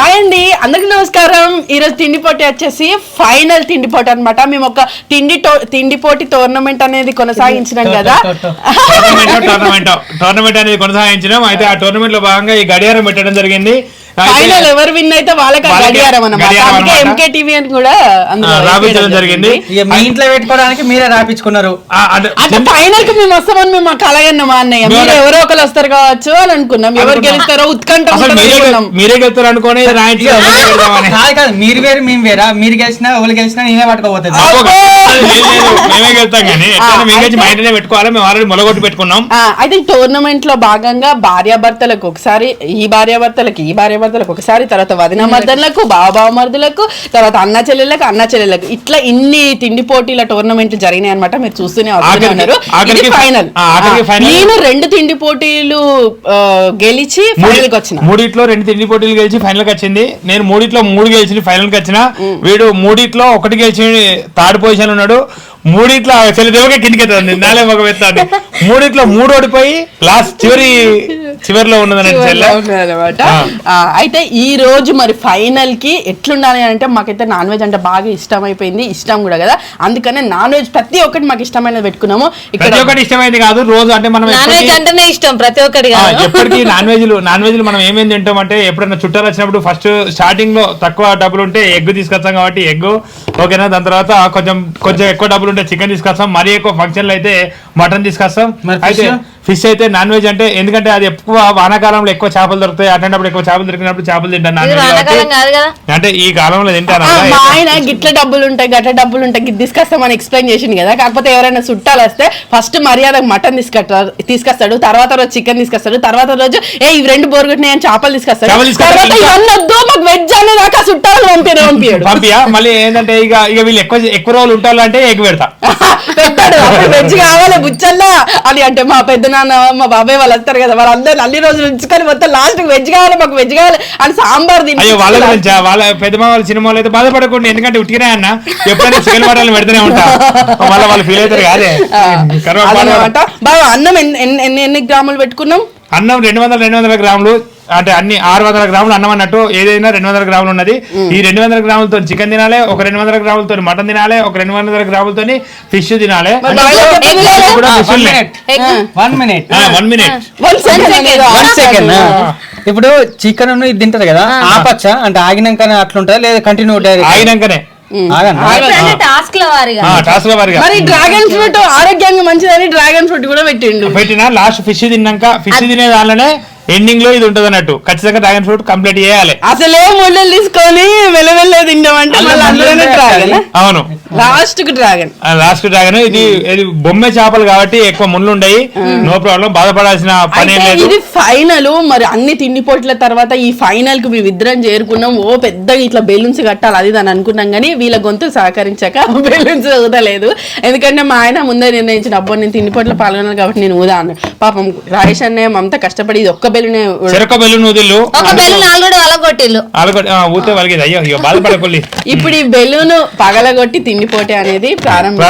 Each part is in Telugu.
హాయ్ అండి అందరికి నమస్కారం. ఈరోజు తిండి పోటీ వచ్చేసి ఫైనల్ తిండి పోటీ అన్నమాట. మేము ఒక తిండి తిండి పోటీ టోర్నమెంట్ అనేది కొనసాగించినాం కదా. టోర్నమెంట్ టోర్నమెంట్ అనేది కొనసాగించడం అయితే ఆ టోర్నమెంట్లో భాగంగా ఈ గడియారం పెట్టడం జరిగింది. ఫైనల్ ఎవరు విన్ అయితే వాళ్ళకి గడియారం అన్నమాట. అందుకే. ఎంకే టీవీ అని కూడా రాపించడం జరిగింది. ఇక మీ ఇంట్లో పెట్టుకోవడానికి మీరే రాపించుకున్నారు. అంటే ఫైనల్కి మేము వస్తామని మేము మాకు అలాగన్నా మా అన్నయ్య. మీరు ఎవరో ఒకరు వస్తారు కావచ్చు అని అనుకున్నాం. ఎవరు. గెలుస్తారో ఉత్కంఠ మీరే అనుకున్నాం. మీరే గెలుస్తారు అనుకోని. కాదు కాదు మీరు వేరు మేము వేరా. మీరు గెలిచినా ఎవరు గెలిచినా నేనే పట్టుకోబోతుంది మేమే గెలుస్తాం కానీ మీ గెలిచి మా ఇంటనే పెట్టుకోవాలి? మేము ఆల్రెడీ మొలగొట్టి పెట్టుకున్నాం. అయితే టోర్నమెంట్లో భాగంగా భార్యాభర్తలకు ఒకసారి ఈ భార్యాభర్తలకు ఈ భార్యాభర్తలకు ఒకసారి తర్వాత వదిన మర్దలకు బావ మర్దులకు తర్వాత అన్న చెల్లెళ్ళకు అన్న చెల్లెళ్ళకు. ఇట్లా ఇన్ని తిండి పోటీల టోర్నమెంట్లు జరిగినాయి అనమాట మీరు చూస్తూనే ఉన్నారు. ఇది ఫైనల్. నేను రెండు తిండి పోటీలు గెలిచి ఫైనల్కి వచ్చిన. మూడిట్లో రెండు తిండి పోటీలు గెలిచి ఫైనల్కి వచ్చింది. నేను మూడిట్లో మూడు గెలిచి ఫైనల్కి వచ్చిన వీడు మూడిట్లో ఒకటి గెలిచి థర్డ్ పొజిషన్ ఉన్నాడు. మూడిట్లో చెల్లిదేవగా కిందికి ఎత్తుంది నాలే ఒక మూడిట్లో మూడు ఓడిపోయి లాస్ట్ చివరి చివరిలో ఉన్నదని చెల్లె. అనమాట ఆ. అయితే ఈ రోజు మరి ఫైనల్కి ఎట్లుండాలి అంటే మాకైతే నాన్ వెజ్ అంటే బాగా ఇష్టం అయిపోయింది ఇష్టం కూడా కదా. అందుకనే నాన్ వెజ్ ప్రతి ఒక్కటి మాకు ఇష్టమైనది పెట్టుకున్నాము. ప్రతి ఒక్కటి ఇష్టమైంది కాదు. రోజు అంటే మనం నాన్ వెజ్ అంటేనే ఇష్టం ప్రతి ఒక్కటి ఎప్పటికీ నాన్ వెజ్లు నాన్ వెజ్లు మనం ఏమేమి తింటాం అంటే ఎప్పుడైనా చుట్టాలు వచ్చినప్పుడు ఫస్ట్ స్టార్టింగ్లో తక్కువ డబ్బులు ఉంటే ఎగ్ తీసుకొస్తాం కాబట్టి ఎగ్. ఓకేనా? దాని తర్వాత కొంచెం కొంచెం ఎక్కువ డబ్బులు ఉంటే చికెన్ తీసుకొస్తాం. మరీ ఎక్కువ ఫంక్షన్లు అయితే మటన్ తీసుకొస్తాం? అయితే ఫిష్ అయితే నాన్ వెజ్ అంటే ఎందుకంటే అది ఎక్కువ వానాకాలంలో ఎక్కువ చేపలు దొరుకుతాయి. అటువంటిప్పుడు ఎక్కువ చేపలు దొరికినప్పుడు చేపలు తింటాను నాన్ ఇది వెజ్ వానాకాలం కాబట్టి. కాదు కదా? అంటే ఈ కాలంలో తింటాను ఆయన గిట్ల డబ్బులు ఉంటాయి గట్ల డబ్బులు ఉంటాయి. గిట్ తీసుకొస్తామని ఎక్స్ప్లెయిన్ చేసింది కదా. కాకపోతే ఎవరైనా చుట్టాలు వస్తే ఫస్ట్ మర్యాద మటన్ తీసుకొస్తారు తీసుకొస్తాడు. తర్వాత రోజు చికెన్ తీసుకొస్తాడు. తర్వాత రోజు ఏ ఇవి రెండు బోరుగుతున్నాయి అని చేపలు తీసుకొస్తాడు. తర్వాత ఇవన్నీ వద్దు మాకు వెజ్ అనే దాకా చుట్టాలు పంపియా? మళ్ళీ ఏంటంటే ఇక ఇక వీళ్ళు ఎక్కువ ఎక్కువ రోజులు ఉంటారు అంటే ఎగ్ పెడతా. పెట్టాడు అప్పుడు వెజ్ కావాలి బుచ్చల్లా అని అంటే మా పెద్ద నాన్న మా బాబాయ్ వాళ్ళు వస్తారు కదా వాళ్ళందరూ అన్ని రోజులు ఉంచుకొని మొత్తం లాస్ట్ వెజ్ కావాలి మాకు వెజ్ కావాలి అని సాంబార్ తిని అయ్యో వాళ్ళ గురించి? వాళ్ళ పెద్దమ్మ వాళ్ళ సినిమాలు అయితే బాధపడకుండా ఎందుకంటే ఉట్టిగానే అన్న. ఎప్పుడైనా చికెన్ మటన్లు పెడుతూనే ఉంటా. వాళ్ళ వాళ్ళు ఫీల్ అవుతారు కాదే. అన్నం ఎన్ని ఎన్ని గ్రాములు పెట్టుకున్నాం? అన్నం రెండు వందల రెండు వందల గ్రాములు. అంటే అన్ని ఆరు వందల గ్రాములు అన్నం అన్నట్టు ఏదైనా రెండు వందల గ్రాములు ఉన్నది. ఈ రెండు వందల గ్రాములతో చికెన్ తినాలి ఒక రెండు వందల గ్రాములతో మటన్ తినాలి ఒక రెండు వందల గ్రాములతో ఫిష్ తినాలి. One. Minute one minute second. ఇప్పుడు చికెన్ ఇది తింటారు కదా ఆపచ్చా అంటే ఆగినాకనే అట్లుంటుందా లేదా కంటిన్యూ డైరెక్ట్ ఆగినాకనే. ఆగన్నా ఎప్పుడంటే టాస్క్ ల వారిగా. టాస్లో వారిగా. మరి డ్రాగన్ ఫ్రూట్ ఆరోగ్యానికి మంచిదని డ్రాగన్ ఫ్రూట్ కూడా పెట్టిండు. పెట్టిన లాస్ట్ ఫిష్ తిన్నాక ఫిష్ తినే దానిలోనే ఎండింగ్లో ఇది ఉంటది అన్నట్టు ఖచ్చితంగా డ్రాగన్ ఫ్రూట్ కంప్లీట్ చేయాలి. అసలే ముళ్ళలు తీసుకొని మెల్లమెల్ల తింటామంటే ముళ్ళలు డ్రాగన్ అవును. లాస్ట్కు డ్రాగన్ లాస్ట్ డ్రాగన్ ఇది ఇది బొమ్మె చేపలు కాబట్టి ఎక్కువ ముళ్ళు ఉండయి. నో ప్రాబ్లం బాధపడాల్సిన పని లేదు. ఇది ఫైనల్ మరి అన్ని తిండి పోట్ల తర్వాత ఈ ఫైనల్కు మేము ఇద్దరం చేరుకున్నాం. ఓ పెద్దగా ఇట్లా బెలూన్స్ కట్టాలి అది దాని అనుకున్నాం కానీ వీళ్ళ గొంతు సహకరించాక బెలూన్స్ ఊదలేదు. ఎందుకంటే మా ఆయన ముందే నిర్ణయించిన అబ్బో నేను తిండి పోట్ల పాల్గొన్నాను కాబట్టి నేను ఊదా అన్నాడు. పాపం రాయేష్ అన్నయ్య మమత కష్టపడి ఇది ఒక్క బెలూనే చెరక ఒక ఆల్రెడీ ఆ, ఊతే వలిగేది. అయ్యో అయ్యో బాధపడకొల్లి. ఇప్పుడు ఈ బెలూన్ పగలగొట్టి తిండి పోటీ అనేది ప్రారంభించాలి.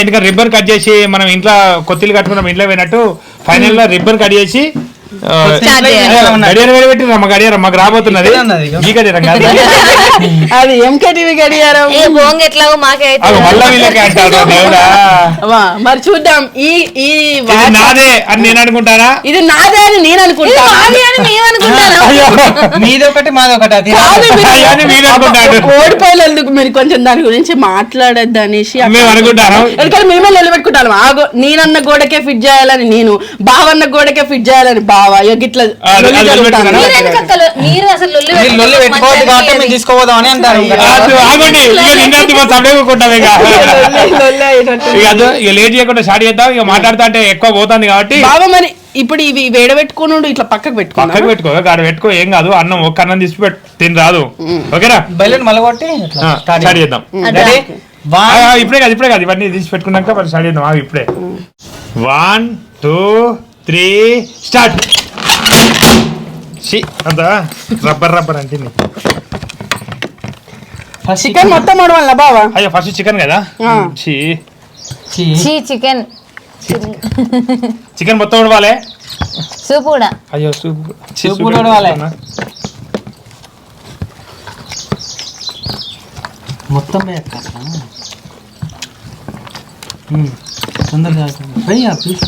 ఎందుకంటే రిబ్బన్ కట్ చేసి మనం ఇంట్లో కొత్తిలు కట్టుకున్నాం ఇంట్లో పోయినట్టు ఫైనల్లో రిబ్బన్ కట్ చేసి. గడియారం వేడి పెట్టి మా గడియారం మాకు రాబోతున్నది. ఇక్కడ ఉన్నది ఇక. ఈ గడియారం కాదు. అది ఎంకేటీవీ గడియారం. ఏ బోంగ ఎట్లాగో మాకే అయితే అవి మళ్ళా వీళ్ళకి అంటారు దేవుడా. వా, మరి చూద్దాం. ఈ ఈ ఇది నాదే అని నేను అనుకుంటానా? ఇది నాదే అని నేను అనుకుంటా. మాది అని మేము అనుకుంటాను? అయ్యో. మీది ఒకటి మాది ఒకటి అది కాదు మీరు- అయ్యో అని మీరు అనుకుంటారు ఓడిపోయినందుకు మీరు కొంచెం దాని గురించి మాట్లాడద్దు అనేసి అట్లా- మేము అనుకుంటాను? అది- అది లొల్లి జరుగుతాను. నిలబెట్టుకున్నాను. మీరు ఎందుకు అక్కలు మీరు మీరు లొల్లి పెట్టుకోవద్దు కాబట్టి మేము అంటారు. ఆగండి ఇక లేట్ చేయకుండా స్టార్ట్ చేద్దాం. ఇక మాట్లాడుతా అంటే ఎక్కువ పోతుంది కాబట్టి. బావ మరి ఇప్పుడు ఇవి వేడబెట్టుకున్నాడు ఇట్లా పక్కకు పక్కకు పెట్టుకున్నాడు పెట్టుకో గాడ పెట్టుకో ఏం కాదు. అన్నం ఒక్క అన్నం తీసి పెట్టు తిని రాదు. ఓకేనా? బయలుని మలగొట్టి స్టార్ట్ చేద్దాం. ఇప్పుడే కాదు ఇప్పుడే కాదు. ఇవన్నీ తీసి పెట్టుకున్నాక మరి స్టార్ట్ చేద్దాం. ఇప్పుడే. వన్ టూ త్రీ స్టార్ట్ అంత రబ్బర్ రబ్బర్ అంటే చికెన్ మొత్తం వల్ల బావా? అయ్యో ఫస్ట్ చికెన్ కదా. ఛీ. చీ చికెన్. చికెన్. మొత్తం ఉడవాలి? సూప్ కూడా. అయ్యో సూప్. సూప్ కూడా ఉడవాలి. మొత్తం తొందరగా పోయి ఆ పీస్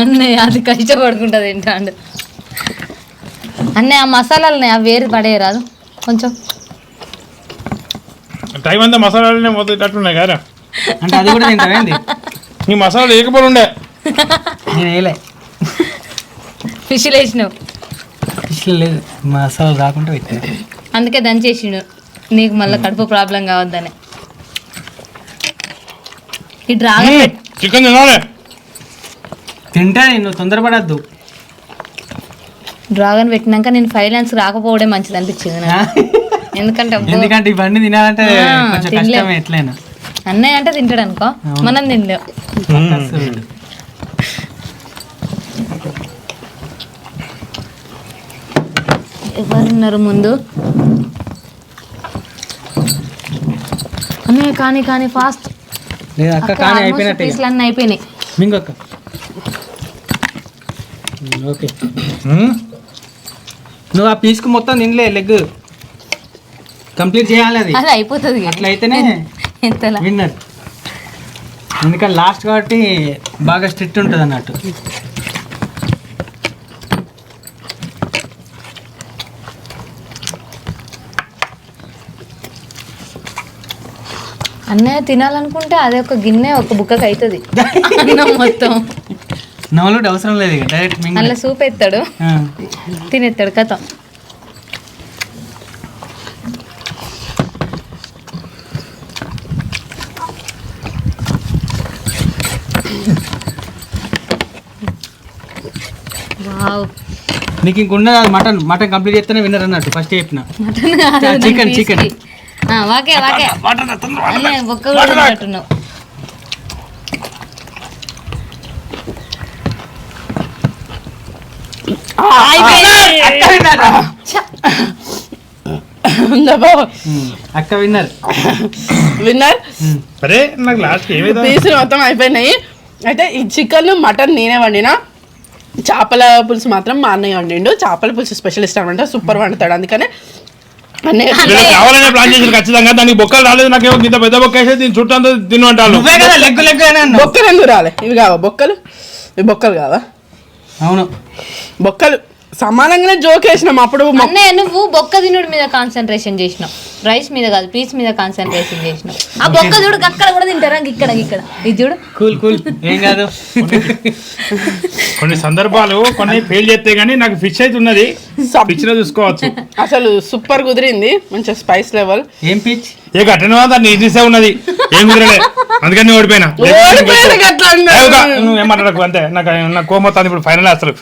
అన్నయ్య అది కష్టపడుకుంటుంది ఏంటంటే అన్నయ్య ఆ మసాలాలని అవి వేరు పడేయరాదు. కొంచెం. టైం అంతా మసాలాలనే మొదలెట్టున్నాయి కదా అంటే అది కూడా తింటావేంది నీ మసాలా లేకపోయి ఉండే. నేను వేయలే. ఫిష్లు వేసినావు. ఫిష్లో లేదు. మసాలా రాకుండా పెట్టా అందుకే దంచేసిండు. నీకు మళ్ళీ కడుపు ప్రాబ్లం కావద్దని. ఈ డ్రాగన్ చికెన్ తినాలి. తింటా నేను తొందరపడద్దు. డ్రాగన్ పెట్టినాక నేను ఫైనాన్స్ రాకపోవడే మంచిది అనిపించింది నాకు. ఎందుకంటే అబ్బో, ఎందుకంటే ఇవన్నీ తినాలంటే ఆ, కొంచెం తినలేం. కష్టమే ఎట్లయినా. అన్నయ్య అంటే తింటాడు అనుకో మనం తినలేం. ఎవరున్నారు ముందు? అన్నయ్య కానీ కానీ ఫాస్ట్ లేదు అక్క కానీ అయిపోయినట్టే పీసులు అన్నీ అయిపోయినాయి. మింగక్క ఓకే. మ్మ్. నువ్వు ఆ పీస్కు మొత్తం తినలే లెగ్. కంప్లీట్ చేయాలి అది. అది అయిపోతుంది అట్లా అయితేనే ఎంతలా? విన్నర్. ఎందుకంటే లాస్ట్ కాబట్టి బాగా స్ట్రిక్ట్ ఉంటుంది అన్నట్టు అన్నయ్య తినాలనుకుంటే అదే ఒక గిన్నె ఒక బుక్కకి అవుతుంది అన్నం మొత్తం. నవలుడు అవసరం లేదు ఇక డైరెక్ట్ మింగ అలా సూప్ ఎత్తాడు. తినేస్తాడు కథ. వావ్. నీకు ఇంకున్న మటన్. మటన్ కంప్లీట్ చేస్తేనే విన్నర్ అన్నట్టు ఫస్ట్ చెప్పిన. Mutton chicken, chicken. బొక్క కూడా అక్క విన్నర్. విన్నర్? అరే నాకు లాస్ట్ ఏమైందా? పీసులు మొత్తం అయిపోయినాయి. అయితే ఈ చికెన్ మటన్ నేనే వండినా. చేపల పులుసు మాత్రం మా అన్నయ్య వండిండు. చేపల పులుసు స్పెషలిస్ట్ అనమాట. సూపర్ వండుతాడు. అందుకనే కావాలనే ప్లాన్ చేసి ఖచ్చితంగా. దానికి బొక్కలు రాలేదు నాకేమో ఇంత పెద్ద బొక్క వేసి దీని చుట్టూ అంతా తినమంటాను బొక్కలు ఎందుకు రాలే? ఇవి కావా? బొక్కలు? ఇవి బొక్కలు కావా? అవును. బొక్కలు. సమానంగానే జోక్ వేసినాం. అప్పుడు నువ్వు బొక్క తినుడు మీద కాన్సన్ట్రేషన్ చేసినావు. రైస్ మీద కాదు పీస్ మీద కాన్సన్ట్రేషన్ చేసినావు ఆ బొక్క చూడు అక్కడ కూడా తింటారా? ఇక్కడ ఇక్కడ. ఇది చూడు. కూల్ కూల్ ఏం కాదు. కొన్ని సందర్భాలు కొన్ని ఫెయిల్ చేస్తే గానీ నాకు ఫిష్ అయితే ఉన్నది. ఫిష్లో చూసుకోవచ్చు. అసలు సూపర్ కుదిరింది. మంచిగా స్పైస్ లెవెల్ ఏం పిచ్ ఏ కట్టిన దాన్ని ఈజీసే ఉన్నది. ఏం కుదరలే. అందుకని ఓడిపోయినా. నువ్వు ఏమంటాడు అంతే. నాకు నాకు కోమొత్తాను ఇప్పుడు ఫైనల్ వేస్తారు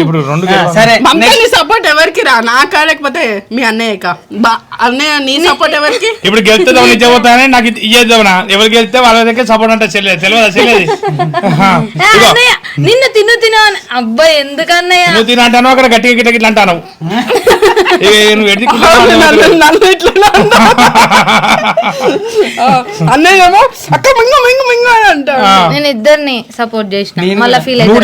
ఇప్పుడు రెండు. సరే మమ్మల్ని సపోర్ట్ ఎవరికి రా? నాకా లేకపోతే మీ అన్నయ్యకా బా అన్నయ్య నీ సపోర్ట్ ఎవరికి? ఇప్పుడు గెలిస్తే ఎవరు ఇచ్చేపోతానే నాకు ఇచ్చేద్దామనా ఎవరు గెలిస్తే వాళ్ళ దగ్గర సపోర్ట్ అంటే చెల్లెదు తెలియదా చెల్లెది? ఏ, అన్నయ్య నిన్ను తిను తిను అబ్బాయి ఎందుకన్నయ్య? నువ్వు తిన అంటాను అక్కడ గట్టిగా గిట్ట గిట్ల అంటాను. నువ్వు అన్నయ్య ఏమో అక్క మింగ మింగ మింగ అని అంటాడు నేను ఇద్దరిని సపోర్ట్ చేసిన మళ్ళీ ఫీల్ నువ్వు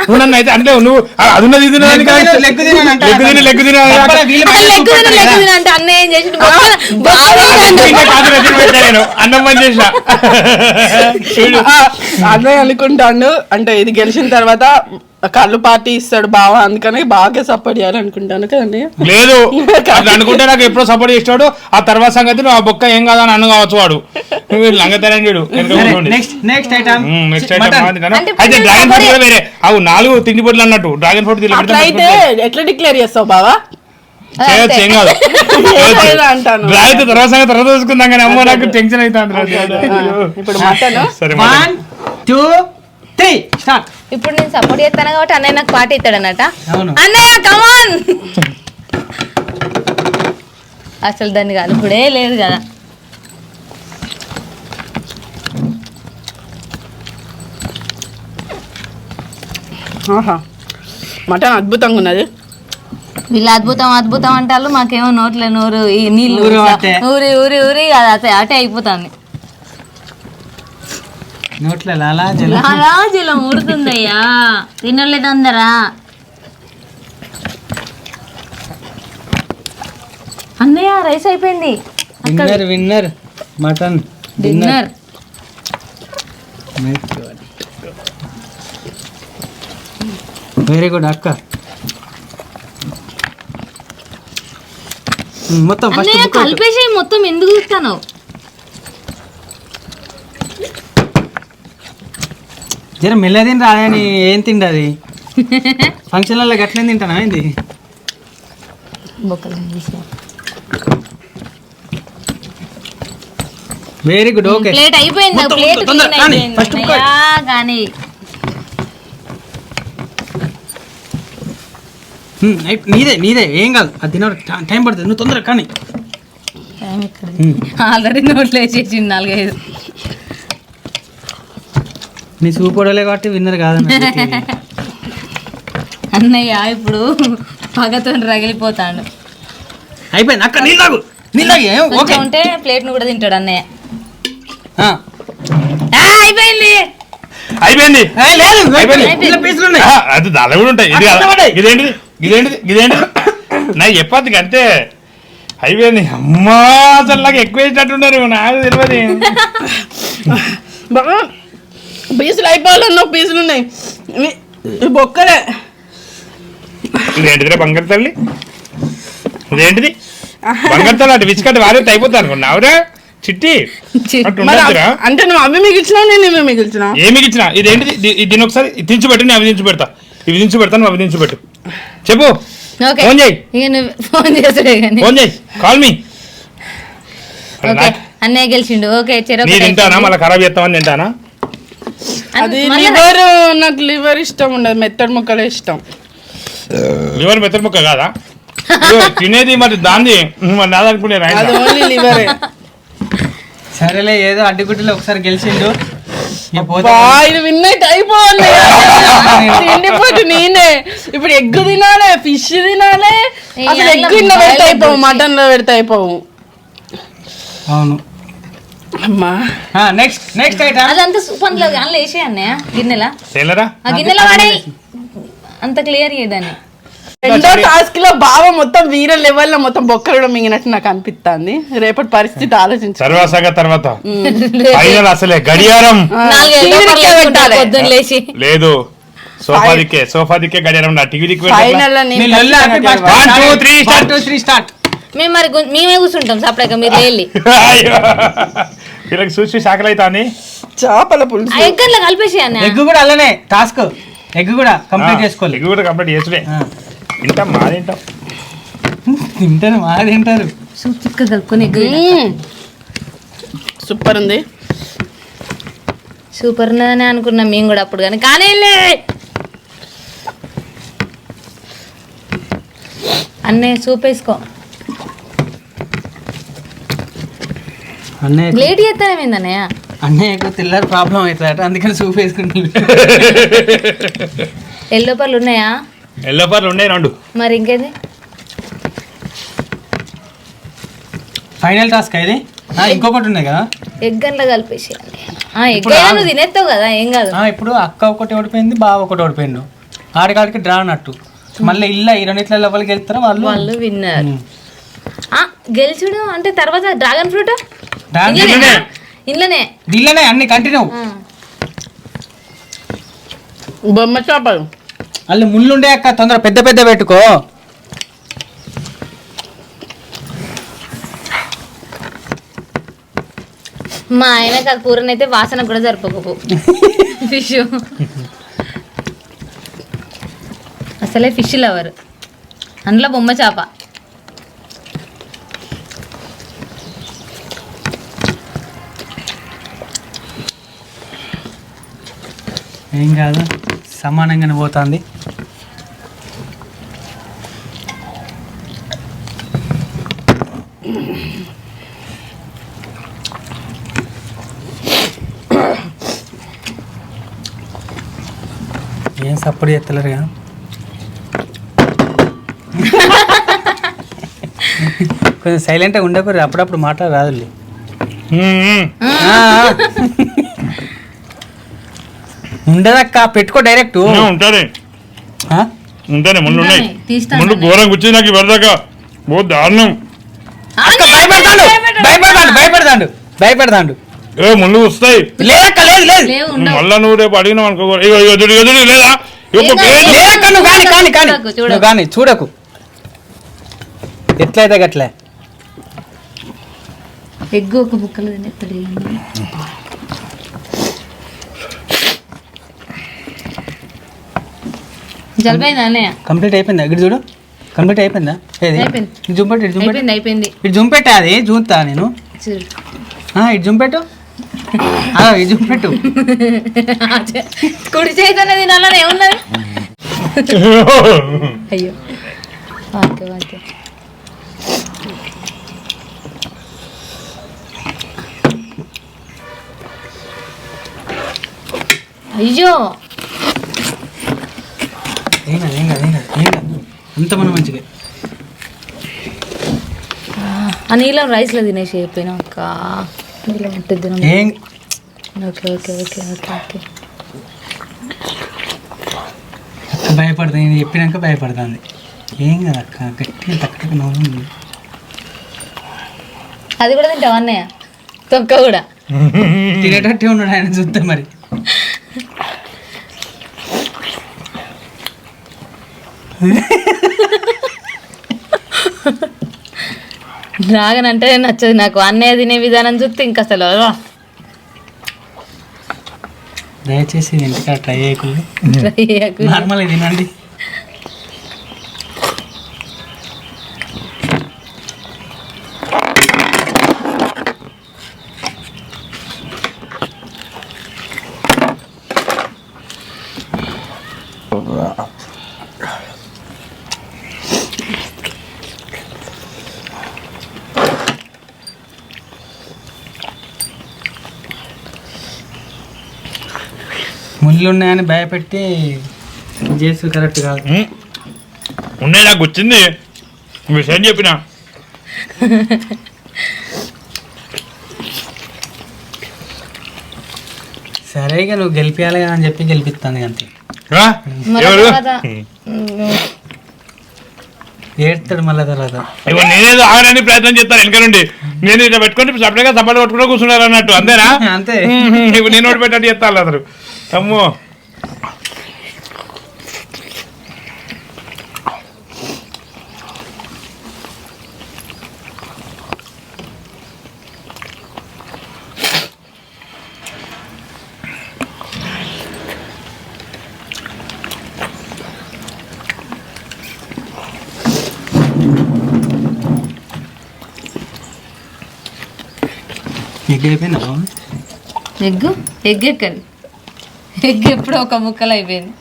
నువ్వు నన్ను అయితే అంటే నువ్వు ఆ, అది ఉన్నది ఇది ఉన్నది కాదు. లెగ్ తిను, లెగ్ తిను అంటాడు. వీళ్ళు లెగ్ లెగ్ అంటే అన్నయ్య ఏం. ఇంకా కాదు పెట్టా నేను అన్నం పని చేసిన చూడు. ఆ, అన్నయ్య అనుకుంటాడు అంటే ఇది గెలిచిన తర్వాత కళ్ళు పార్టీ ఇస్తాడు బావ అందుకని బాగా సపోర్ట్ చేయాలనుకుంటాను కదా అన్నయ్య లేదు అనుకుంటే నాకు ఎప్పుడో సపోర్ట్ చేస్తాడు ఆ తర్వాత సంగతి నువ్వు ఆ బొక్క ఏం కాదని అన్ను కావచ్చు వాడు. నువ్వు లంగతరం చూడు next next item next item mutton. అంటే ఇప్పుడు అయితే డ్రాగన్ ఫ్రూట్ కూడా వేరే. అవు నాలుగు తిండి పొట్లు అన్నట్టు. డ్రాగన్ ఫ్రూట్ అయితే ఎట్లా డిక్లేర్ చేస్తావు బావా? చేయొచ్చు ఏం కాదు. తర్వాత సంగతి తర్వాత చూసుకుందాం కానీ అమ్మో నాకు టెన్షన్ ఇప్పుడు వన్ టూ త్రీ స్టార్ట్ ఇప్పుడు నేను సపోర్ట్ చేస్తాను కాబట్టి అన్నయ్య నాకు పాట ఇస్తాడు అన్నట అవును. అన్నయ్య కమాన్ అసలు దాన్ని కాదు ఇప్పుడే లేదు కదా. మటన్ అద్భుతంగా ఉన్నది. వీళ్ళు అద్భుతం అద్భుతం అంటారు. మాకేమో నోట్లే నోరు ఈ నీళ్ళు ఊరు. ఊరి ఊరి ఊరి అది అటే అటే అయిపోతుంది. నోట్ల లాలా జల. జలం ఊడుతుందయ్యా తినలేదు అందరా అన్నయ్య రైస్ అయిపోయింది. Winner winner. Mutton. Dinner. Very good అక్క. మొత్తం కలిపేసి మొత్తం ఎందుకు చూస్తాను జర మెల్లదిని రాదని ఏం తిండది? ఫంక్షన్లలో గట్లే తింటానా ఏంది? వెరీ గుడ్ ఓకే ప్లేట్ అయిపోయింది ప్లేట్ తొందర, కానీ, నీదే నీదే ఏం కాదు. అది తినడం టైం పడుతుంది నువ్వు తొందరగా కానీ. ఆల్రెడీ నోట్లో వేసేసింది నాలుగైదు. నీ చూపడలే కాబట్టి విన్నర్ కాదన్న అన్నయ్య ఇప్పుడు పగతో రగిలిపోతాడు. అయిపోయింది. అక్క నీళ్ళు నీళ్ళకి ఓకే. ఉంటే ప్లేట్ను కూడా తింటాడు అన్నయ్య. అయిపోయింది. అయిపోయింది. లేదు. అది దాని కూడా ఉంటాయి. కాదు. ఇదేంటిది? ఇదేంటిది? ఇదేంటిది? నాకు చెప్పద్దు అంతే. అయిపోయింది. అమ్మా అసలు నాకు ఎక్కువ వేసినట్టున్నారు నాకు తెలియదు. పీసులు అయిపోవాలన్న పీసులు ఉన్నాయి. బొక్కలే. ఇదేంటిదిరా బంగారు తల్లి? ఇదేంటిది? బంగారు తల్లి అటు విసికట్టు వారేది అయిపోతా అనుకున్నావురా చిట్టి అటు నువ్వు అవి మిగిల్చినావు నేను ఇవి మిగిల్చిన? ఏమి ఇచ్చినా ఇదేంటిది? దీని ఒకసారి దించి పెట్టు నేను అవి దించి పెడతా. ఇవి దించి పెడతాను నువ్వు అవి దించి పెట్టు. చెప్పు. ఓకే. ఫోన్ చేయి. ఫోన్ చేసాడే ఫోన్ చేయి. Call me. అన్నయ్య గెలిచిండు. ఓకే చెరొకటి నీ తింటానా. మళ్ళీ ఖరాబ్ చేస్తామని తింటానా? అది లివర్ నాకు లివర్ ఇష్టం ఉండదు మెత్తడి ముక్కలే ఇష్టం. లివర్ మెత్తడి ముక్క కాదా? తినేది మరి దాన్ని మరి నాదనుకునే అది ఓన్లీ లివరే. సరేలే ఏదో అడ్డుగుడ్డలో ఒకసారి గెలిచిండు. ఇక పోతే బా ఇది విన్నట్టు అయిపోవాలి తిండిపోతు నేనే. ఇప్పుడు ఎగ్ తినాలే ఫిష్ తినాలే. అసలు ఎగ్ ఇన్న పెడితే అయిపోవు మటన్లో పెడితే అయిపోవు. అవును. అమ్మా. నెక్స్ట్ నెక్స్ట్ ఐటమ్ అదంతా సూపర్ అందులో వేసే అన్నయ్య గిన్నెలా? తేలరా ఆ గిన్నెలో వాడే అంత క్లియర్ చేయదాన్ని రెండో టాస్క్లో బావ మొత్తం వీర లెవెల్లో మొత్తం బొక్కలు మింగినట్టు నాకు అనిపిస్తుంది రేపటి పరిస్థితి ఆలోచించు. సర్వసంగ తర్వాత. ఫైనల్ అసలే గడియారం. లేదు సోఫా దిక్కే సోఫా దిక్కే గడియారం నా టీవీ దిక్కు? ఫైనల్ స్టార్ట్ మేము మరి మేమే కూర్చుంటాం సపరేట్గా మీరు వెళ్ళి. వీళ్ళకి చూసి శాఖలు అవుతాని? చేపల పులుసు. ఎగ్గర్లో కలిపేసి అన్న. ఎగ్ కూడా అలానే టాస్క్. ఎగ్ కూడా కంప్లీట్ చేసుకోవాలి. ఇది కూడా కంప్లీట్ చేసుడే. తింటాం మా తింటాం. తింటారు మా తింటారు. సూప్ చిక్క కలుపుకొని ఎగ్ సూపర్ ఉంది. సూపర్ ఉన్నదని అనుకున్నాం మేము కూడా అప్పుడు కానీ. కానీ అన్నయ్య సూప్ వేసుకో. అన్నయ్య లేట్ చేస్తానేమైంది అన్నయ్య అన్నయ్యకు తెల్లారి ప్రాబ్లం అవుతుందట అందుకని సూప్ వేసుకుంటుంది ఎల్లో పళ్ళు ఉన్నాయా? ఎల్లో పర్లు ఉండే రెండు. మరి ఇంకేది? ఫైనల్ టాస్క్ ఇది? ఆ, ఇంకొకటి ఉన్నాయి కదా? ఎగ్ అట్లా కలిపేసి ఎగ్. నువ్వు తినేస్తావు కదా ఏం కాదు. ఆ, ఇప్పుడు అక్క ఒకటి ఓడిపోయింది బావ ఒకటి ఓడిపోయిండు. ఆడికాడికి డ్రా అన్నట్టు. మళ్ళీ ఇల్ల ఈ రెండిట్ల లోపలికి వెళ్తారా వాళ్ళు? వాళ్ళు విన్నారు. గెలిచుడు అంటే తర్వాత డ్రాగన్ ఫ్రూట్? డ్రాగన్ ఇంట్లోనే దీనిలోనే అన్ని కంటిన్యూ. బొమ్మ చేపలు వాళ్ళు ముళ్ళుండే అక్క తొందర పెద్ద పెద్ద పెట్టుకో. మా ఆయనకు ఆ కూరనైతే వాసన కూడా సరిపోకపో. ఫిష్. అసలే ఫిష్ లవర్. అందులో బొమ్మ చేప. ఏం కాదు సమానంగానే పోతుంది. ఏం సపోర్ట్ చేస్తలేరు కదా? కొంచెం సైలెంట్గా ఉండకూడదు అప్పుడప్పుడు మాట రాదు మ్మ్. ఉండదక్క పెట్టుకో డైరెక్ట్. ఉంటానే. ఆ? ఉంటానే ముందు ఉన్నాయి. ముందు. ఘోరం కూర్చుని నాకు వరదాకా ఓ దారుణం. అక్క భయపడతాడు. భయపడతాడు భయపడతాడు. భయపడతాడు. ఏ ముళ్ళు వస్తాయి. లేదక్క లేదు లేదు. మళ్ళా నువ్వు రేపు అడిగినావు అనుకో ఇగో ఇగో ఎదురు ఎదురు లేదా. లేదక్క నువ్వు కానీ కానీ కానీ. నువ్వు కానీ చూడకు. ఎట్లయితే గట్లే. ఎగ్గు ఒక తినేస్తాడు జలిపోయింది కంప్లీట్ అయిపోయిందా? ఇక్కడ చూడు. కంప్లీట్ అయిపోయిందా. ఇటు జుంపెట్టు ఇటు జుంపెట్టు. అయిపోయింది ఇటు జుంపెట్టు అది చూస్తా నేను. ఇటు జుంపెట్టు. ఇటు జుంపెట్టు. కుడి చేతనే తినాలని ఏమున్నది? అయ్యో. Okay okay. అయ్యో. ఏం కాదు ఏం కాదు ఏం కాదు ఏం కాదు అంత మనం మంచిగా ఆ నీళ్ళం రైస్లో తినేసి అక్క. నీళ్ళం ఉంటుంది ఏం? Okay okay okay okay okay. అక్క భయపడుతుంది నేను చెప్పినాక భయపడుతుంది. ఏం కాదు అక్క గట్టిగా తక్కువ నవ్వు అది కూడా తింటావు అన్నయ్య? తొక్క కూడా. తినేటట్టే ఉన్నాడు ఆయన చూస్తే మరి. డ్రాగన్ అంటే నచ్చదు. నాకు అన్నయ్య తినే విధానం చూస్తే ఇంకా అసలు దయచేసి ఇంటికాడ ట్రై చేయకుండా try చేయకు. నార్మల్ తినండి. ముళ్ళు ఉన్నాయని భయపెట్టి చేసు కరెక్ట్ కాదు. ఉన్నాయి నాకు వచ్చింది విషయం చెప్పిన. సరే ఇక నువ్వు గెలిపించాలి కదా అని చెప్పి గెలిపిస్తాను అంతే. ఏడుతాడు మళ్ళీ తర్వాత. ఇగో నేనేదో ఆగడానికి ప్రయత్నం చేస్తాను వెనక నుండి. నేను ఇట్లా పెట్టుకొని సపరేట్గా సపోర్ట్ కొట్టుకుంటూ కూర్చున్నారు అన్నట్టు. అంతేనా? అంతే. ఇప్పుడు నేను ఒకటి పెట్టట్టు చెప్తాను అసలు అమ్మో నీకు అయిపోయిందా ఎగ్గు ఎగ్ ఎక్కడి ఎగ్ ఎప్పుడో ఒక ముక్కలు అయిపోయింది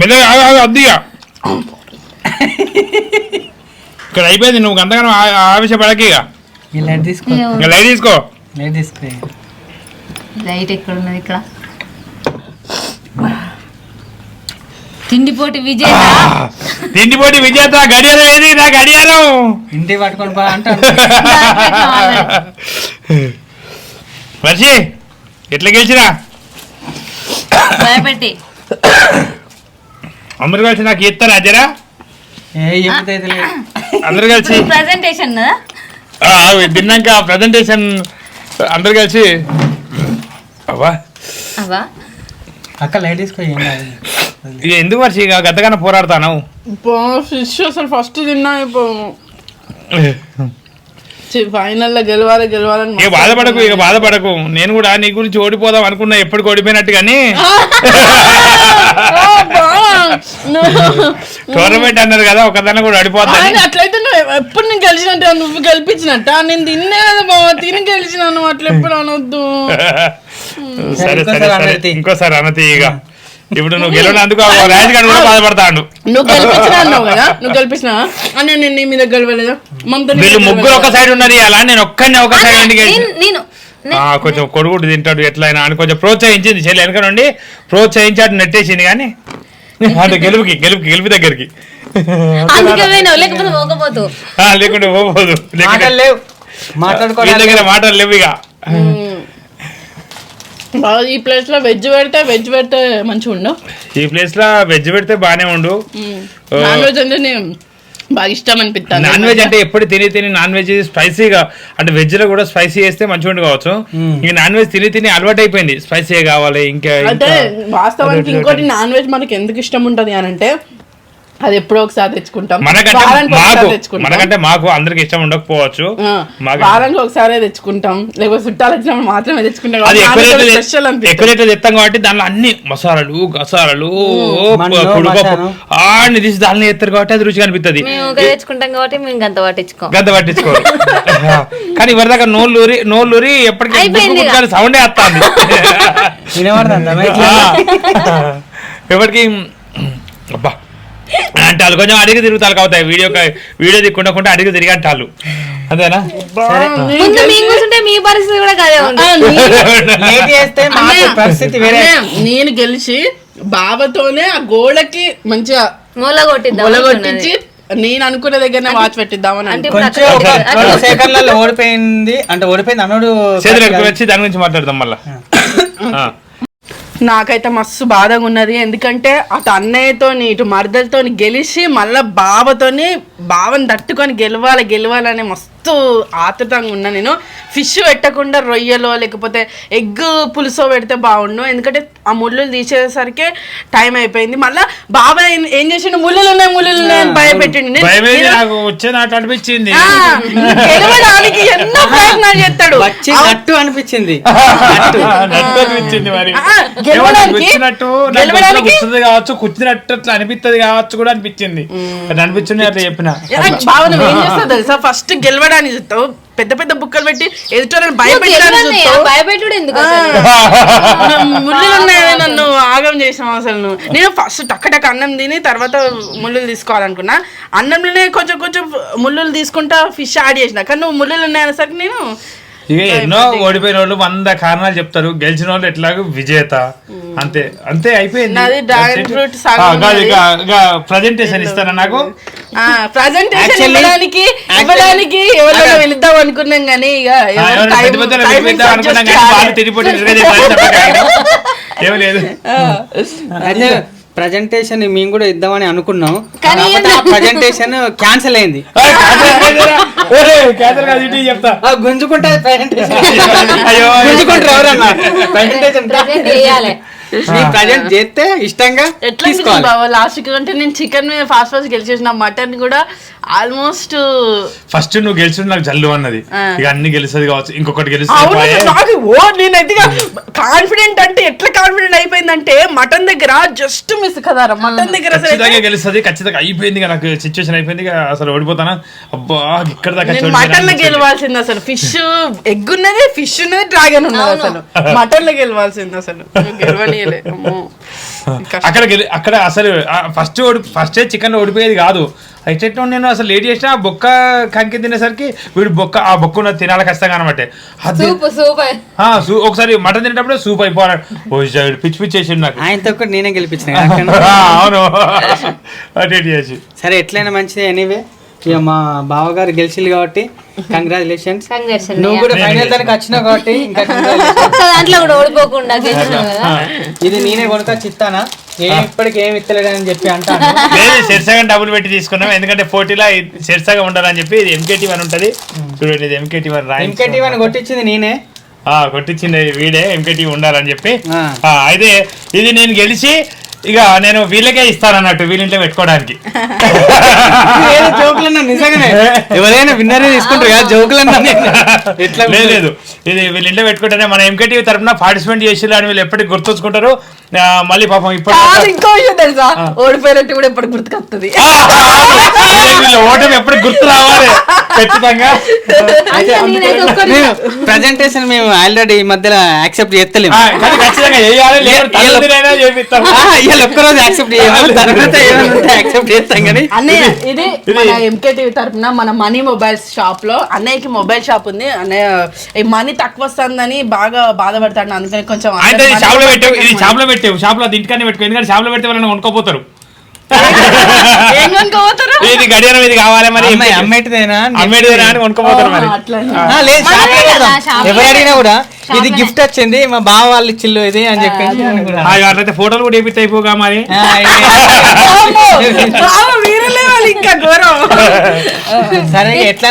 మెల్లగా అద్దిగా. ఇక్కడ అయిపోయింది నువ్వు అంతగానో ఆవేశపడకి ఇక. లైట్ తీసుకో. లైట్ తీసుకో. లైట్ తీసుకో లైట్ ఎక్కడ ఉన్నది ఇక్కడ? తిండిపోటి విజేత? తిండిపోటీ విజేత గడియారం ఏది? నా గడియారం. ఇంటికి పట్టుకొని పా అంటాడు మర్చి ఎట్లా గెలిచిరా? భయపెట్టి. అందరు కలిసి నాకు ఇస్తారా జరా? ఏ చెప్తే అయితే లేదు. అందరు కలిసి. ప్రజెంటేషన్ తిన్నాక ప్రజెంటేషన్ అందరు కలిసి. అవ్వా. అవా అక్క కాదు. ఇక ఎందుకు మర్చి ఇక గతగానే పోరాడతాను ఫిష్ అసలు ఫస్ట్ తిన్నా లో గెలవాలి గెలవాలని బాధపడకు ఇక బాధపడకు. నేను కూడా నీ గురించి ఓడిపోదాం అనుకున్నా ఎప్పటికి ఓడిపోయినట్టు కానీ. టోర్నమెంట్ అన్నారు కదా ఒకదాన్ని కూడా ఆయన ఓడిపోతాను అట్లయితే నువ్వు ఎప్పుడు నేను గెలిచినట్టు నువ్వు గెలిపించినట్ట? నేను తిన్నా కదా బావ తిని గెలిచినాను అట్లా ఎప్పుడు అనొద్దు. సరే ఇంకోసారి సరే. ఇంకోసారి అనతి ఇక. ఇప్పుడు నువ్వు గెలవనందుకు రాజు గారు కూడా బాధపడతాడు. నువ్వు గెలిపించిన అన్నావు కదా? నువ్వు గెలిపించినా? అని నేను నీ మీద గెలవలేదా. మమత వీళ్ళు ముగ్గురు ఒక? సైడ్ ఉన్నారు అలా నేను ఒక్కడిని ఒక సైడ్ నేను- కొంచెం కొడుగుడు తింటాడు ఎట్లయినా అని కొంచెం ప్రోత్సహించింది. చెల్లి వెనక నుండి ప్రోత్సహించి అటు నెట్టేసింది కానీ అంటే గెలుపుకి గెలుపుకి గెలుపు దగ్గరికి. లేకుంటే పోదు లేకుంటే మాటలు లేవు. వీళ్ళ మాట్లాడుకోవాలి దగ్గర మాటలు లేవు ఇక. ఈ ప్లేస్లో వెజ్ పెడితే వెజ్ పెడితే మంచిగా ఉండవు. ఈ ప్లేస్లో వెజ్ పెడితే బానే ఉండు. నాన్ వెజ్ అంటే నేను బాగా ఇష్టం అనిపిస్తాను నాన్ వెజ్ అంటే ఎప్పుడు తిని తిని నాన్ వెజ్ స్పైసీగా అంటే వెజ్లో కూడా స్పైసీ చేస్తే మంచిగా ఉండు కావచ్చు ఇంక నాన్ వెజ్ తిని తిని అలవాటు అయిపోయింది స్పైసీ కావాలి ఇంకా అంటే ఇంకా వాస్తవానికి ఇంకోటి నాన్ వెజ్ మనకి ఎందుకు ఇష్టం ఉంటది అని అంటే అది ఎప్పుడో ఒకసారి తెచ్చుకుంటాం. మనకంటే మాకు తెచ్చుకుంటాం. మనకంటే మాకు అందరికి ఇష్టం ఉండకపోవచ్చు. వారానికి ఒకసారే తెచ్చుకుంటాం. లేకపోతే చుట్టాలు వచ్చినప్పుడు మాత్రమే తెచ్చుకుంటాం. అది ఎక్కువ రేట్లు తెస్తాం కాబట్టి దానిలో అన్ని మసాలాలు గసాలాలు. అన్ని తీసి దాన్ని ఎత్తారు కాబట్టి అది రుచిగా అనిపిస్తుంది తెచ్చుకుంటాం కాబట్టి మేము గంత పట్టించుకోం. గద్ద పట్టించుకోరు. కానీ ఇవరిదాకా నోళ్ళూరి నోళ్ళూరి ఎప్పటికీ. సౌండే ఇట్లా ఎవరికి అబ్బా అంటే వాళ్ళు కొంచెం అడిగి తిరుగుతారు అవుతాయి వీడియో వీడియో దిక్కుండా అడిగి తిరిగి అంటారు. అంతేనా? ముందు మేము కూర్చుంటే మీ పరిస్థితి కూడా కదే ఉంది. వేరే. నేను గెలిచి బావతోనే ఆ గోడకి మంచిగా మొలగొట్టించి నేను అనుకున్న దగ్గరనే వాచ్ పెట్టిద్దామని సెకండ్లలో ఓడిపోయింది అంటే ఓడిపోయింది అన్నాడు వచ్చి దాని గురించి మాట్లాడదాం మళ్ళా. ఆ. నాకైతే మస్తు బాధగా ఉన్నది. ఎందుకంటే అటు అన్నయ్యతోని ఇటు మరదలతోని గెలిచి మళ్ళీ బావతోని బావని తట్టుకొని గెలవాలి గెలవాలని మస్తు ఆతృతంగా ఉన్నా నేను. ఫిష్ పెట్టకుండా రొయ్యలో లేకపోతే ఎగ్ పులుసో పెడితే బాగుండు. ఎందుకంటే ఆ ముళ్ళు తీసేసరికి టైం అయిపోయింది. మళ్ళా బావ ఏం- చేసిండు? ముళ్ళులు ఉన్నాయి ముళ్ళులు ఉన్నాయి అని భయపెట్టిండు వచ్చే నాకు అనిపించింది. గెలవడానికి ఎన్నో ప్రయత్నాలు చేస్తాడు. నట్టు అనిపించింది. గెలవడానికి- కావచ్చు కూర్చున్నట్టు అట్లా అనిపిస్తుంది కావచ్చు కూడా అనిపించింది. అనిపించింది అట్లా చెప్పిన. నువ్వు ఏం చేస్తావు తెలుసా? ఫస్ట్ గెలవడానికి చూస్తావు? పెద్ద పెద్ద బుక్కలు పెట్టి ఎదుటోళ్ళని భయపెట్టడానికి చూస్తావు? భయపెట్టుడు ఎందుకు? ముళ్ళు ఉన్నాయి నన్ను ఆగం చేసాం అసలు నువ్వు. నేను ఫస్ట్ టక్క టక్క అన్నం తిని తర్వాత ముళ్ళులు తీసుకోవాలనుకున్నా. అన్నంలోనే కొంచెం కొంచెం ముళ్ళులు తీసుకుంటా ఫిష్ యాడ్ చేసిన. కానీ నువ్వు ముళ్ళులు ఉన్నాయనేసరికి నేను ఇక ఎన్నో ఓడిపోయిన వాళ్ళు వంద కారణాలు చెప్తారు. గెలిచిన వాళ్ళు ఎట్లాగో విజేత. అంతే. అంతే అయిపోయింది. ప్రజెంటేషన్ ఇస్తారా నాకు? ప్రజెంటేషన్ Actually- ఇవ్వడానికి ఇవ్వడానికి ఎవరైనా వెళుద్దాం అనుకున్నాం కానీ ఇక అనుకున్నాం కానీ లేదు. ప్రజెంటేషన్ మేము కూడా ఇద్దామని అనుకున్నాం. ప్రజెంటేషన్ క్యాన్సిల్ అయింది. గుంజుకుంటే. అయ్యో. గుంజుకుంటారు ఎవరన్నా? ప్రజెంటేషన్ ప్రజెంట్ చేస్తే ఇష్టంగా ఎట్లా బాబా లాస్ట్ కంటే నేను చికెన్ మీద ఫాస్ట్ ఫాస్ట్ గెలిచేసిన మటన్ కూడా ఆల్మోస్ట్ ఫస్ట్ నువ్వు గెలిచి నాకు జల్లు అన్నది. ఇక అన్ని గెలుస్తుంది కావచ్చు ఇంకొకటి నాకు ఓ నేనైతే కాన్ఫిడెంట్ అంటే ఎట్లా కాన్ఫిడెంట్ అయిపోయిందంటే మటన్ దగ్గర జస్ట్ మిస్ కదా మటన్ దగ్గర ఖచ్చితంగా గెలుస్తుంది ఖచ్చితంగా అయిపోయింది నాకు సిచ్యువేషన్ అయిపోయింది అసలు ఓడిపోతానా? అబ్బా ఇక్కడ దాకా మటన్ లో గెలవాల్సింది అసలు. ఫిష్ ఎగ్ ఉన్నది ఫిష్ ఉన్నది డ్రాగన్ ఉన్నది అసలు. మటన్లో గెలవాల్సింది అసలు. గెలవనీయలే అమ్మో. కష్టం. అక్కడ గెలి అక్కడ అసలు ఫస్ట్ ఓడి ఫస్ట్ చికెన్ ఓడిపోయేది కాదు. అయితే నేను అసలు లేట్ చేసిన ఆ బొక్క కంకి తినేసరికి వీడు బొక్క ఆ బొక్క ఉన్నది తినాలి ఖచ్చితంగా అనమాట అది సూప్ సూప్ ఆ, సూ- ఒకసారి మటన్ తినేటప్పుడు సూప్ అయిపోవాలి. పిచ్చి పిచ్చి చేసిండు నాకు. ఆయనతో కూడా నేనే గెలిపించిన? అవును. అటు చేసి. సరే ఎట్లయినా మంచిది ఎనీవే. ఇక మా బావగారు గెలిచింది కాబట్టి కంగ్రాచులేషన్స్. నువ్వు కూడా ఫైనల్ దానికి వచ్చినావు కాబట్టి ఇంకా దాంట్లో కూడా ఓడిపోకుండా ఇది నేనే కొనుక్కొచ్చి ఇస్తానా ఏ ఇప్పటికి ఏమి ఇస్తలేడని చెప్పి అంటాను. లేదు శిర్సగా డబ్బులు పెట్టి తీసుకున్నాం. ఎందుకంటే పోటీలో శిర్సగా ఉండాలని చెప్పి ఇది ఎంకేటీ వన్ ఉంటది. చూడండి ఇది ఎంకేటీ వన్ రాయి ఎంకెటి అని కొట్టించింది నేనే. ఆ, కొట్టించింది వీడే ఎంకేటీ ఉండాలని చెప్పి. అయితే ఇది నేను గెలిచి ఇక నేను వీళ్ళకే ఇస్తానన్నట్టు వీళ్ళింట్లో పెట్టుకోవడానికి. ఏదో జోకులన్నా నిజంగానే. ఎవరైనా విన్నర్ తీసుకుంటారు కదా జోకులన్నా ఎట్లా లేదు ఇది వీళ్ళ ఇంట్లో పెట్టుకుంటేనే మన ఎంకేటీ తరపున పార్టిసిపేట్ చేసి అని వీళ్ళు ఎప్పటికి గుర్తుంచుకుంటారు మళ్ళీ పాపం ఇప్పుడు ఇంకో విషయం తెలుసా? ఓడిపోయినట్టు కూడా ఎప్పుడు గుర్తుకొస్తుంది వీళ్ళ ఓటమి ఎప్పుడు గుర్తు రావాలి ఖచ్చితంగా. ప్రజెంటేషన్ మేము ఆల్రెడీ ఈ మధ్యలో యాక్సెప్ట్ చేస్తలేము. ఖచ్చితంగా వేయాలి లేదు చేపిస్తాం. ఇవాళ ఒక్కరోజు యాక్సెప్ట్ చేయము? తర్వాత ఏమైనా యాక్సెప్ట్ చేస్తాం కానీ. అన్నయ్య ఇది మన ఎంకే టీవీ తరపున మన మనీ మొబైల్స్ షాప్లో అన్నయ్యకి మొబైల్ షాప్ ఉంది. అన్నయ్య ఈ మనీ తక్కువ వస్తుందని బాగా బాధపడతాడు. అందుకని కొంచెం అయితే అందరి షాప్లో పెట్టావు ఇది. షాప్లో పెట్టావు. షాప్లో ఇంటికనే పెట్టుకో. ఎందుకంటే షాప్లో పెడితే వాళ్ళని కొనుక్కోపోతారు. ఇది గడియారం ఇది కావాలి మరి. అమ్మేటిదేనా? చెప్పి- అమ్మేటిదేనా అని కొనుక్కోపోతారు మరి. లేదు ఎవరు అడిగినా కూడా ఇది గిఫ్ట్ వచ్చింది మా బావ వాళ్ళు ఇచ్చిల్లు ఇది అని. ఆ, అట్లయితే ఫోటోలు కూడా వేపిస్తే అయిపోగా మరి. ఇంకా ఘోరం. సరే ఎట్లా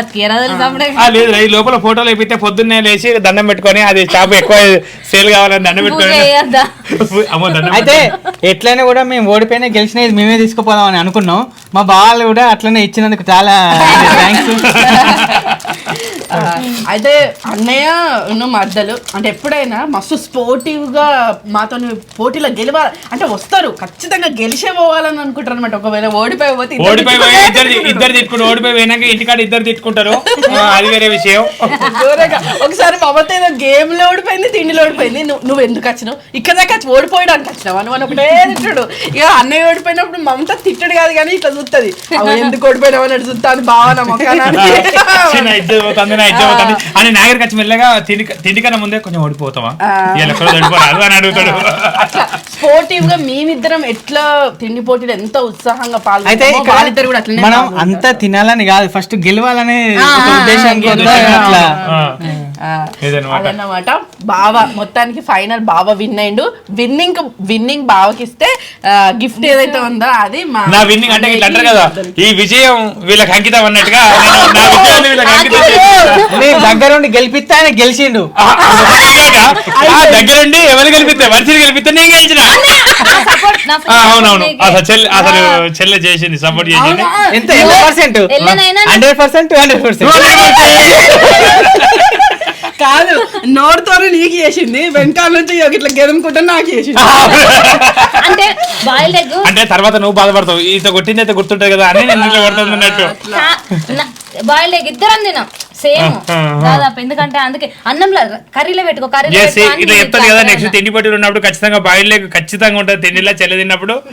అతికియరా ఆ, లేదు రా, ఈ లోపల ఫోటోలు వేపిస్తే పొద్దున్నే లేచి దండం పెట్టుకొని అది షాప్ ఎక్కువ సేల్ కావాలని దండం పెట్టుకొని అమ్మో దండం అయితే ఎట్లయినా కూడా మేము ఓడిపోయినా గెలిచినా ఇది మేమే తీసుకుపోదాం అని అనుకున్నాం. మా బావాలు కూడా అట్లనే ఇచ్చినందుకు చాలా థ్యాంక్స్ అయితే అన్నయ్య ఉన్న మద్దలు అంటే ఎప్పుడైనా మస్తు స్పోర్టివ్గా మాతో పోటీలో గెలవాలి అంటే వస్తారు ఖచ్చితంగా గెలిచే పోవాలని అనుకుంటారు అనమాట ఒకవేళ ఓడిపోయి పోతే ఇద్దరు తిట్టుకుంటారు. పోయినాక ఇంటికాడ ఇద్దరు తిట్టుకుంటారు. అది వేరే విషయం. ఒకసారి మమత ఏదో గేమ్లో ఓడిపోయింది తిండిలో ఓడిపోయింది. నువ్వు నువ్వు ఎందుకు వచ్చినావు? ఇక్కడ దాకా వచ్చి ఓడిపోయడానికి వచ్చినావు? అని మనం ఒకటే తిట్టాడు. ఇక అన్నయ్య ఓడిపోయినప్పుడు మమత తిట్టడు కాదు కానీ ఇట్లా చూస్తుంది ఎందుకు ఓడిపోయినావు? అని చూస్తాను భావన మొక్కన చిన్న ఇద్దరు పోతుంది నా ఇద్దరు పోతుంది అని నాగరికి వచ్చి మెల్లగా తిండి తిండి కన్నా ముందే కొంచెం ఓడిపోతావా ఆ. ఇలా ఎక్కడో ఓడిపోరాదు అని అడుగుతాడు అట్లా స్పోర్టివ్గా మేమిద్దరం ఎట్లా తిండి పోటీలు ఎంత ఉత్సాహంగా అయితే పాల్గొన్నామో ఇక్కడ వాళ్ళిద్దరు కూడా అట్లనే మనం. అంతా తినాలని కాదు ఫస్ట్ గెలవాలనే ఆ, ఒక ఆ, ఉద్దేశంతో గెలవాలి. అట్లా ఆ. ఆ, ఇదన్నమాట. అదన్నమాట బావ మొత్తానికి ఫైనల్ బావ విన్ అయిండు విన్నింగ్ విన్నింగ్ బావకి ఇస్తే గిఫ్ట్ ఏదైతే ఉందో అది మా నా విన్నింగ్ అంటే ఇట్లా అంటారు కదా ఈ విజయం వీళ్ళకి అంకితం అన్నట్టుగా నేను నా విజయాన్ని వీళ్ళకి అంకితం. నేను దగ్గరుండి గెలిపిస్తే ఆయన గెలిచిండు. దగ్గరుండి ఎవరు గెలిపిస్తే మనిషిని గెలిపిస్తే నేను గెలిచిన? ఆ, అవునవును. అసలు చెల్లి అసలు చెల్లె చేసింది సపోర్ట్ చేసింది? ఎంత? ఎంత percent hundred percent two hundred percent? కాదు నోరుతోనే నీకు చేసింది వెనకాల నుంచి ఇట్లా గెలుముకుంటే నాకు చేసింది. అంటే బాయిల్డ్ ఎగ్. అంటే తర్వాత నువ్వు బాధపడతావు. ఈత కొట్టింది అయితే గుర్తుంటది కదా అని నేను ఇట్లా కొడుతుంది అన్నట్టు. బాయిల్డ్ ఎగ్ ఇద్దరం తినాం సేమ్ దాదాపు ఎందుకంటే అందుకే అన్నంలో కర్రీలో పెట్టుకో కర్రీలో ఇట్లా చెప్తాను కదా నెక్స్ట్ తిండి పట్టులు ఉన్నప్పుడు ఖచ్చితంగా బాయిల్ లేక ఖచ్చితంగా ఉంటుంది తిండిలా చెల్ల తిన్నప్పుడు.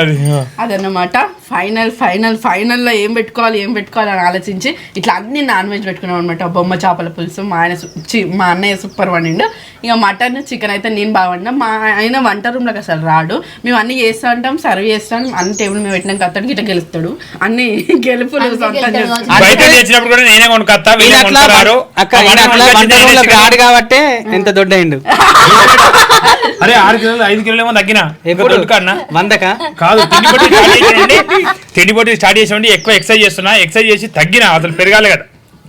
అది అదన్నమాట. ఫైనల్ ఫైనల్ ఫైనల్లో ఏం పెట్టుకోవాలి ఏం పెట్టుకోవాలి అని ఆలోచించి ఇట్లా అన్ని నాన్ వెజ్ పెట్టుకున్నాం అనమాట బొమ్మ చేపల పులుసు మా ఆయన మా అన్నయ్య సూపర్ వండిండు. ఇక మటన్ చికెన్ అయితే నేను బాగా వండినా. మా ఆయన వంట రూమ్లోకి అసలు రాడు. మేము అన్ని చేస్తూ ఉంటాం సర్వ్ చేస్తాం అన్ని టేబుల్ మీద పెట్టినాక అతడికి ఇట్లా గెలుస్తాడు. అన్ని గెలుపులు. బయట తెచ్చినప్పుడు కూడా నేనే కొనుక్కొస్తా ఈయన వీళ్ళే అట్లా కొనుక్కోరారు. అక్క ఆ ఈయన మటన్ అట్లా కొనుక్కొచ్చి వంట నేనే రూమ్లోకి తెచ్చుకున్నా. రాడు కాబట్టే ఎంత దొడ్డైండు అరే ఆరు కిలోలు ఐదు కిలోలు ఏమో తగ్గిన వందక? కాదు తిండి పొట్టి స్టార్ట్ చేసేయండి తిండి పొట్టి స్టార్ట్ చేసేయండి ఎక్కువ ఎక్సర్సైజ్ చేస్తున్నా. ఎక్సర్సైజ్ చేసి తగ్గిన అసలు పెరగాలి కదా.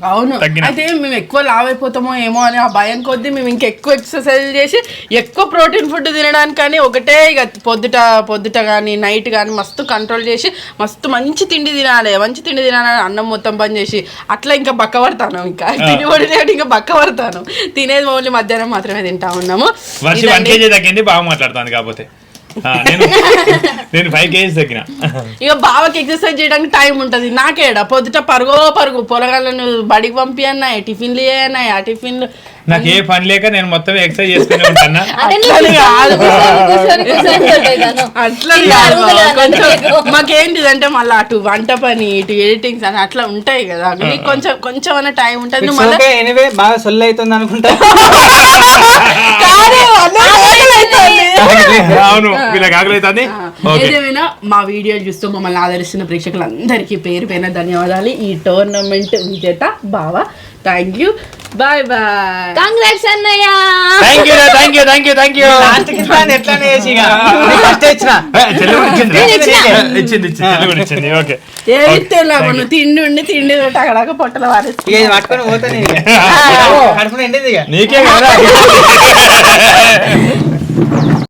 అవును. అయితే మేము ఎక్కువ లావ్ అయిపోతామో ఏమో అని ఆ భయం కొద్దీ మేము ఇంకా ఎక్కువ ఎక్సర్సైజ్ చేసి ఎక్కువ ప్రోటీన్ ఫుడ్ తినడానికి కానీ ఒకటే ఇక పొద్దుట పొద్దుట కానీ నైట్ కానీ మస్తు కంట్రోల్ చేసి మస్తు మంచి తిండి తినాలి మంచి తిండి తినాలని అన్నం మొత్తం బంద్ చేసి అట్లా ఇంకా బక్క పడతాను ఇంకా తిని పడినట్టు ఇంకా బక్క పడతాను తినేది ఓన్లీ మధ్యాహ్నం మాత్రమే తింటా ఉన్నాము. బాగా మాట్లాడుతుంది కాకపోతే నేను నేను ఫైవ్ కేజీస్ తగ్గిన. ఇక బావకి ఎక్సర్సైజ్ చేయడానికి టైం ఉంటుంది. నాకేడా? పొద్దుట పరుగో పరుగు. పొలగాళ్ళను బడికి పంపియన్నాయి టిఫిన్లు చేయన్నాయి ఆ టిఫిన్లు నాకు ఏ పని లేక నేను మొత్తం ఎక్సర్సైజ్ చేసుకునే ఉంటాను? అంటే నువ్వు అట్లని కాదు. కూర్చొని కూర్చొని కూర్చొని ఉంటాను. అట్లా ఇంకా కాదు అరుగుదల బావ. కొంచెం అన్నట్టు. మాకేంటిది అంటే మళ్ళీ అటు వంట పని ఇటు ఎడిటింగ్స్ అని అట్లా ఉంటాయి కదా. నీకు కొంచెం కొంచెం అన్న టైం ఉంటుంది. మళ్ళీ ఎనివే బాగా సొల్లు అవుతుంది అనుకుంటా. అవును వీళ్ళకి ఆకలి ఏదేమైనా మా వీడియో చూస్తూ మమ్మల్ని ఆదరిస్తున్న ప్రేక్షకులందరికీ పేరు పైన ధన్యవాదాలు. ఈ టోర్నమెంట్ విజేత బావ thank you bye bye congrats అన్నయ్య. Thank you thank you thank you thank you last plan ఎట్లానే చేసి ఫస్ట్ ఇచ్చిన. తెలుగు ఇచ్చింది. ఇచ్చింది ఇచ్చింది తెలుగు ఇచ్చింది ఓకే. ఏది తెలియదు తిండి ఉండి తిండి తగడాక పొట్టల వారి ఇది పట్టుకొని పోతాను నీకే కదా.